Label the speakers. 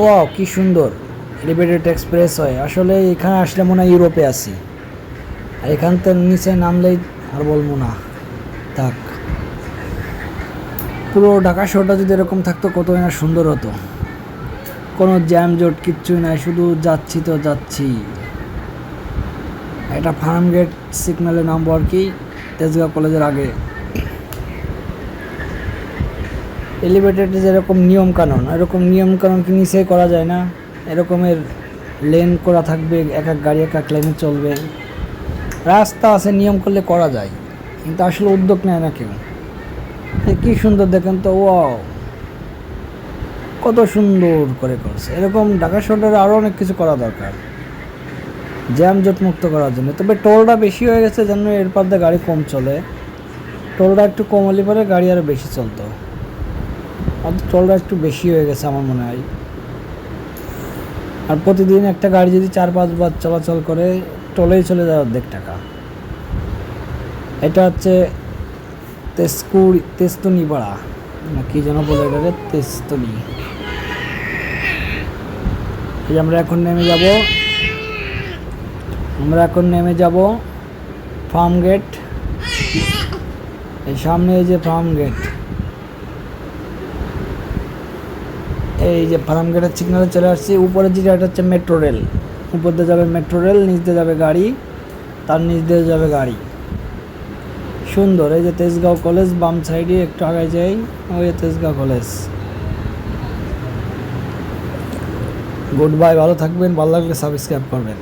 Speaker 1: ও কি সুন্দর। Elevated express হয়। আসলে এখানে আসলে মনে হয় ইউরোপে আছি। আর এখান থেকে নিচে নামলেই আর বলব না। থাক। পুরো ঢাকা শহরটা যদি এরকম থাকতো, কতই না সুন্দর হতো। কোনো জ্যাম জট কিচ্ছুই নাই, শুধু যাচ্ছি তো যাচ্ছি। এটা ফার্ম গেট সিগন্যালে নামবো আর কি, তেজগাঁও কলেজের আগে। এলিভেটেড যেরকম নিয়ম কানুন। এরকম নিয়ম কানুন কি নিচে করা যায় না? এরকমের লেন করা থাকবে, এক এক গাড়ি, এক এক লেনে চলবে। রাস্তা আছে, নিয়ম করলে করা যায়। কিন্তু আসলে উদ্যোগ নেয় না কেউ। কি সুন্দর দেখেন তো ও কত সুন্দর করে করছে। এরকম ঢাকা শহরে আরও অনেক কিছু করা দরকার। জ্যাম জট মুক্ত করার জন্য। তবে টোলটা বেশি হয়ে গেছে যেন এর পর দিয়ে গাড়ি কম চলে। টোলটা একটু কম হলে পরে গাড়ি আরও বেশি চলতো। টোলটা একটু বেশি হয়ে গেছে আমার মনে হয়। আর প্রতিদিন একটা গাড়ি যদি চার পাঁচবার চলাচল করে, টোলেই চলে যায় অর্ধেক টাকা। এটা হচ্ছে তেজকুড়ি তেস্তুনি পাড়া কি যেন বলে এটাকে? এই আমরা এখন নেমে যাব। আমরা এখন নেমে যাব ফার্ম গেট। এই সামনে এই যে ফার্ম গেট। এই যে ফার্ম গেটের সিগনালে চলে আসছি উপরে যেটা এটা হচ্ছে মেট্রো রেল উপর দিয়ে যাবে মেট্রো রেল নিচ দিয়ে যাবে গাড়ি, তার নিচ দিয়ে যাবে গাড়ি। সুন্দর, এই যে তেজগাঁও কলেজ বাম সাইডে একটু আগে যাই, ওই তেজগাঁও কলেজ গুড বাই ভালো থাকবেন, ভালো লাগলে সাবস্ক্রাইব করবেন।